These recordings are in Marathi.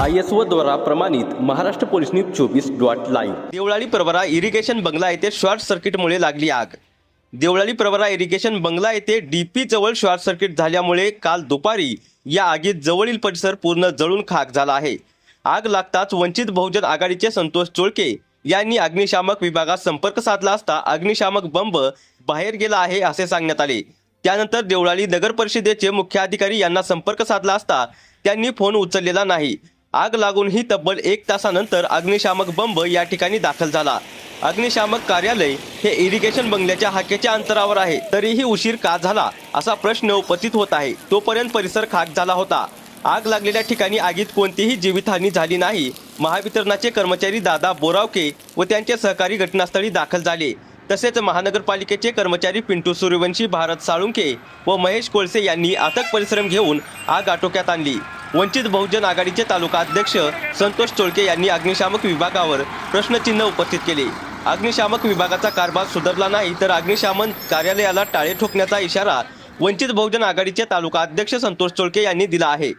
आय एस ओ द्वारा प्रमाणित महाराष्ट्र पोलीस न्यूज चोवीस dot live. Deolali Pravara irrigation बंगला येथे शॉर्ट सर्किटमुळे लागली आग. देवळाली प्रवरा इरिगेशन बंगला येथे डीपी जवळ शॉर्ट सर्किट झाल्यामुळे काल दुपारी या आगीत जवळील परिसर पूर्ण जळून खाक झाला आहे. आग लागताच वंचित बहुजन आघाडीचे संतोष चोळके यांनी अग्निशामक विभागात संपर्क साधला असता अग्निशामक बंब बाहेर गेला आहे असे सांगण्यात आले. त्यानंतर देवळाली नगर परिषदेचे मुख्याधिकारी यांना संपर्क साधला असता त्यांनी फोन उचललेला नाही. आग लागूनही तब्बल एक तासानंतर अग्निशामक बंब या ठिकाणी दाखल झाला. अग्निशामक कार्यालय हे इरिगेशन बंगल्याच्या हाकेच्या अंतरावर आहे. तरीही उशीर का झाला असा प्रश्न उपस्थित होत आहे. तोपर्यंत परिसर खाक झाला होता. आग लागलेल्या ठिकाणी आगीत कोणतीही जीवितहानी झाली नाही. महावितरणाचे कर्मचारी दादा बोरावके व त्यांचे सहकारी घटनास्थळी दाखल झाले. तसेच महानगरपालिकेचे कर्मचारी पिंटू सूर्यवंशी भारत साळुंके व महेश कोळसे यांनी अथक परिश्रम घेऊन आग आटोक्यात आणली. वंचित बहुजन आघाडीचे तालुका अध्यक्ष संतोष चोळके यांनी अग्निशामक विभागावर प्रश्नचिन्ह उपस्थित केले. अग्निशामक विभागाचा कारभार सुधारला नाही तर अग्निशामन कार्यालयाला टाळे ठोकण्याचा इशारा वंचित बहुजन आघाडीचे तालुका अध्यक्ष संतोष चोळके यांनी दिला आहे.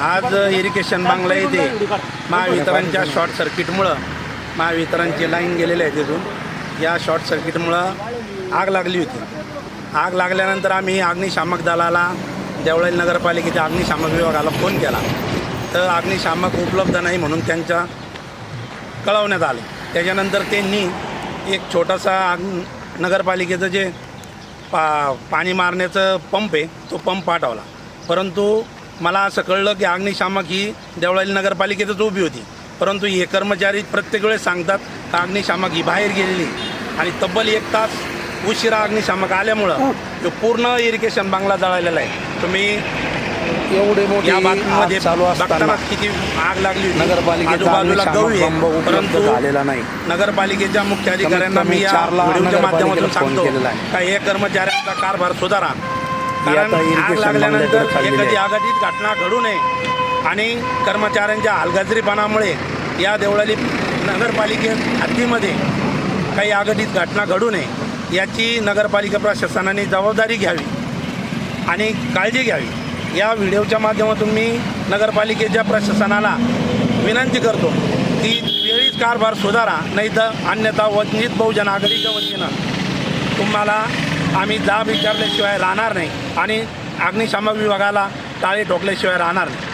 आज इरिगेशन बांगला येथे महावितरणच्या शॉर्ट सर्किटमुळं महावितरणची लाईन गेलेली आहे तिथून या शॉर्ट सर्किटमुळं आग लागली होती. आग लागल्यानंतर आम्ही अग्निशामक दलाला देवळाली नगरपालिकेच्या अग्निशामक विभागाला फोन केला. तर अग्निशामक उपलब्ध नाही म्हणून त्यांच्या कळवण्यात आले. त्याच्यानंतर त्यांनी एक छोटासा नगरपालिकेचं जे पा पाणी मारण्याचं पंप आहे तो पंप पाठवला. परंतु मला असं कळलं की अग्निशामक ही देवळाली नगरपालिकेतच उभी होती. परंतु हे कर्मचारी प्रत्येक वेळेस सांगतात का अग्निशामक ही बाहेर गेलेली आणि तब्बल एक तास उशिरा अग्निशामक आल्यामुळं तो पूर्ण इरिगेशन बांगला जळालेला आहे. तुम्ही एवढे मोठे या बातमीमध्ये चालू असताना किती आग लागली. नगरपालिकेचा. बंब उपलब्ध झालेला नाही नगरपालिकेच्या मुख्य अधिकाऱ्यांना मी या व्हिडिओच्या माध्यमातून सांगतो. का हे कर्मचाऱ्यांचा कारभार सुधारा कारण आग लागल्यानंतर एखादी आहे. आघाडीत घटना घडू नये आणि कर्मचाऱ्यांच्या हलगर्जीपणामुळे या देवळाली नगरपालिके हद्दीमध्ये काही आघाडीत घटना घडू नये याची नगरपालिका प्रशासनाने जबाबदारी घ्यावी आणि काळजी घ्यावी. या व्हिडिओच्या माध्यमातून मी नगरपालिकेच्या प्रशासनाला विनंती करतो की वेळीच कारभार सुधारा नाही तर अन्यथा वंचित बहुजन आघाडीच्या वतीनं तुम्हाला आम्ही जाब विचारल्याशिवाय राहणार नाही आणि अग्निशामक विभागाला टाळे ठोकल्याशिवाय राहणार नाही.